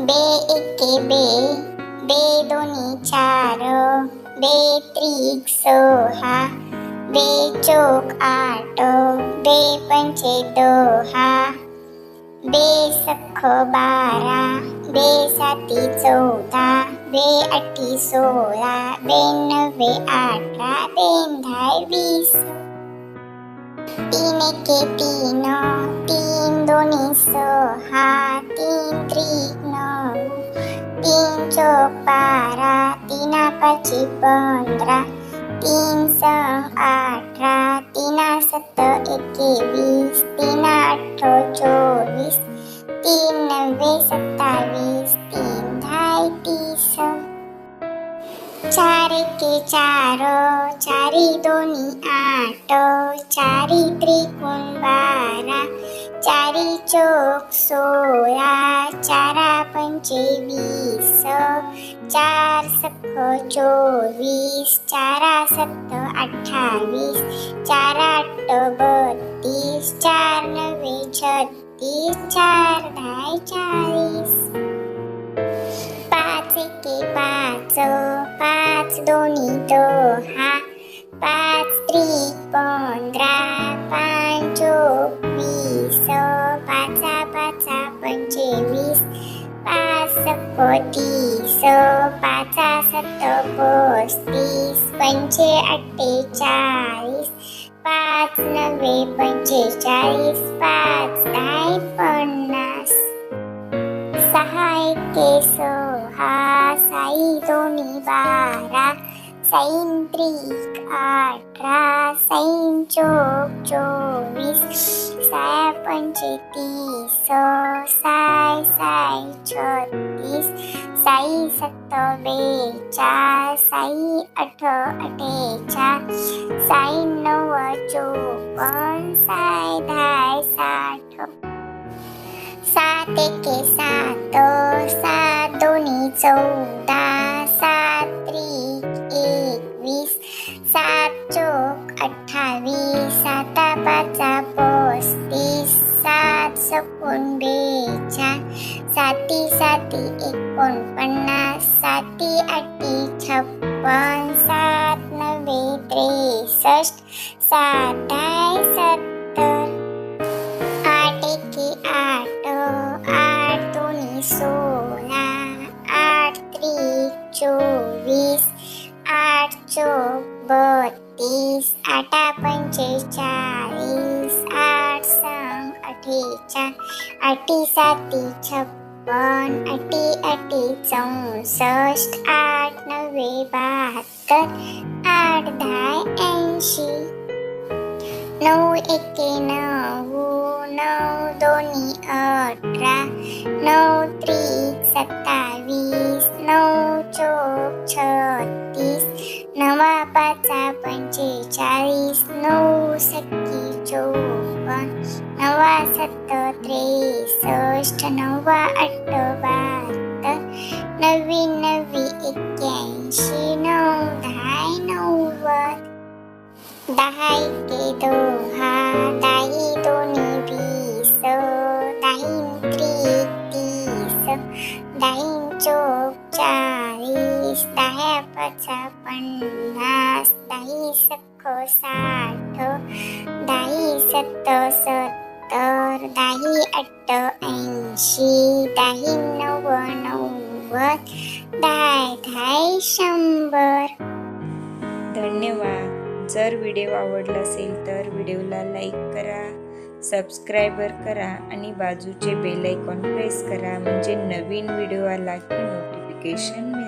बे एके बे बे दोन्ही चार बे त्रिक सोहा बे चोक आठ बे पंचे दोहा बे सख बारा बे साती चौदा बे अटी सोळा बे नवे अठरा बेन धाय वीस. तीन एके तीन तीन दोन्ही सहा तीन त्रिक તીન ચોક બારા તીના પછી પંદરા તીન સમ અઠરા તીના સત એકવીસ તીના અઠો ચોવીસ તીન નવે સત્તાવીસ તીન ઢાઈ ત્રીસ ચાર કે ચારો ચારી દોની આઠ ચારી ત્રિકોણ બારા चारी चोक सोळा चारा पंचे वीस चार सख चोवीस चारा सत्त अठ्ठावीस चार अट्ट बत्तीस चार नवे छत्तीस चार धाय चाळीस. पाच एके पाच पाच दोन्ही दोहा पाच सप्प तीस पाचा सत्त पस्तीस पंचे अठ्ठेचाळीस पाच नव्वे पंचेचाळीस पाच दहा સૈન ત્રીક અઠરા સૈન ચોક ચોવીસ સાય પંચે ત્રીસો સાય સાય છત્રીસ સાઈ સત્તો બે ચાર સાઈ અઠો અઠે ચાર સાઈ નવ ચોપન સાય ધાય સાઠ સાત એકે સાતો સાત દોની ચૌદ साता पाचा पस्तीस सात सकून बेचाळ साती साती एकोणपन्नास साती अटी छप्पन सात नवे त्रेसष्ट सात सत्तर. आठ एके आठ आठ दोन्ही सोळा आठ त्रिक चोवीस आठ चो बत्तीस. आठा पंचेचाळीस आठ सांग अठ्ठेचाळ आठी साती छप्पन अटी अटी चौसष्ट आठ नव्वे बहात्तर आठ दहा ऐंशी नऊ एके नऊ नऊ दोन्ही अठरा नऊ त्रिक દેવાતા પંચેચાળીસ નવ સખી ચોપન નવા સત્તો ત્રીસ અષ્ટ નવા અઠ્ઠો બહાત્તર નવી નવી એક્યાऐंशी નવ ધાય નવ દહાય કે દોહા डाईन चोक चाळीस दहा पचा पन्नास दाही सखो साठ दाही सत्त सत्तर दाई अट्ट ऐंशी दाही नव नव्वद दाय धाय शंभर. धन्यवाद. जर व्हिडिओ आवडला असेल तर व्हिडिओला लाईक करा. सबस्क्रायबर करा आणि बाजूचे बेल आयकॉन प्रेस करा म्हणजे नवीन व्हिडिओ आला की नोटिफिकेशन मिळेल